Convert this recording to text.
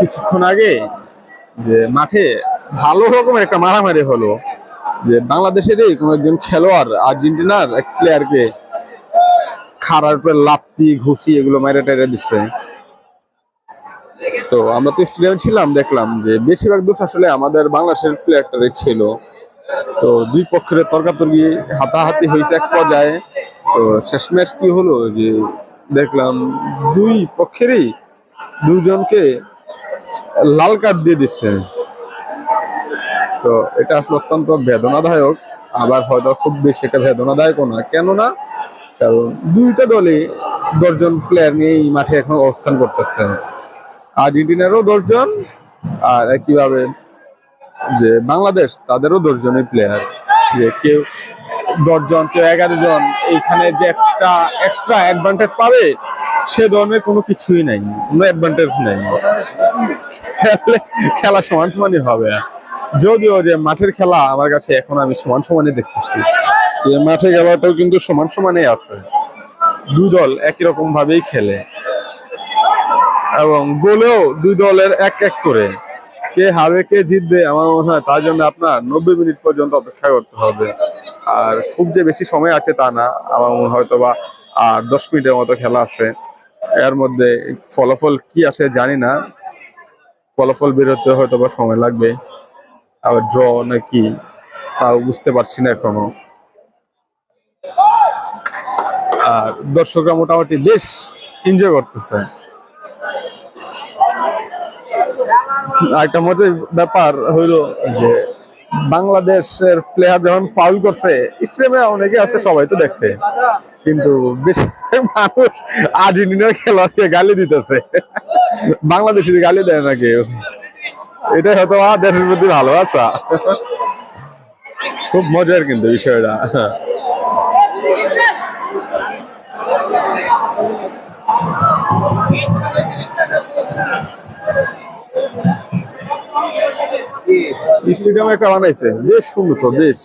কিছুক্ষণ আগে যে মাঠে ভালো রকমের একটা মারামারি হলো, যে বাংলাদেশেরই কোন একজন খেলোয়াড়, আর্জেন্টিনার এক প্লেয়ারকে খাড়ার উপরে লাত্তি, ঘুষি এগুলো মাইরে টাইরে দিচ্ছে তো আমরা তো স্টেডিয়ামে ছিলাম, দেখলাম যে বেশিরভাগ দোষ আসলে আমাদের বাংলাদেশের প্লেয়ারটারই ছিল। তো দুই পক্ষের তর্কাতর্কি হাতাহাতি হয়েছে এক পর্যায়ে। তো শেষমেশ কি হলো? যে দেখলাম দুই পক্ষেরই দুজনকে লাল কার্ড দিয়ে দিচ্ছে। তো এটা আসলে অত্যন্ত বেদনাদায়ক। আবার হয়তো খুব বেশি একটা বেদনাদায়কও না। কেননা, কারণ দুইটা দলই দশজন প্লেয়ার নিয়ে এই মাঠে এখন অবস্থান করতেছে। আর্জেন্টিনারও দশজন আর একইভাবে যে বাংলাদেশ, তাদেরও দশজনই প্লেয়ার যে কেউ দশজন, কেউ এগারো জন এইখানে যে একটা এক্সট্রা অ্যাডভান্টেজ পাবে, সে ধরনের কোনো কিছুই নাই। কোনো অ্যাডভান্টেজ নেই। খেলে- সমান সমানই হবে। যদিও যে মাঠের খেলা আমার কাছে এখন আমি সমান সমানই দেখতেছি। যে মাঠে খেলাটাও কিন্তু সমান সমানই আছে। দুই দল একই রকম ভাবেই খেলে। এবং গোলেও দুই দলের এক এক করে। কে হারবে কে জিতবে আমার মনে হয় তার জন্য আপনার নব্বই মিনিট পর্যন্ত অপেক্ষা করতে হবে। আর খুব যে বেশি সময় আছে তা না। আমার মনে হয়তো বা আর দশ মিনিটের মতো খেলা আছে। এর মধ্যে ফলাফল কি আসে জানি না। ফলাফল বেরোতে হয়তো বা সময় লাগবে। আবার ড্র নাকি তাও বুঝতে পারছি না এখনও। আর দর্শকরা মোটামুটি বেশ এনজয় করতেছে। একটা মজার ব্যাপার হইল যে বাংলাদেশের প্লেয়ার যখন ফাউল করছে স্টেডিয়ামে অনেকে আছে, সবাই তো দেখছে। কিন্তু বেশি মানুষ আর্জেন্টিনার খেলোয়াড়কে গালি দিতেছে। বাংলাদেশের গালি দেয় না কেউ এটা হয়তো আমার দেশের প্রতি ভালোবাসা খুব মজার কিন্তু বিষয়টা। স্টেডিয়াম একটা বানাইছে। বেশ সুন্দর তো, বেশ।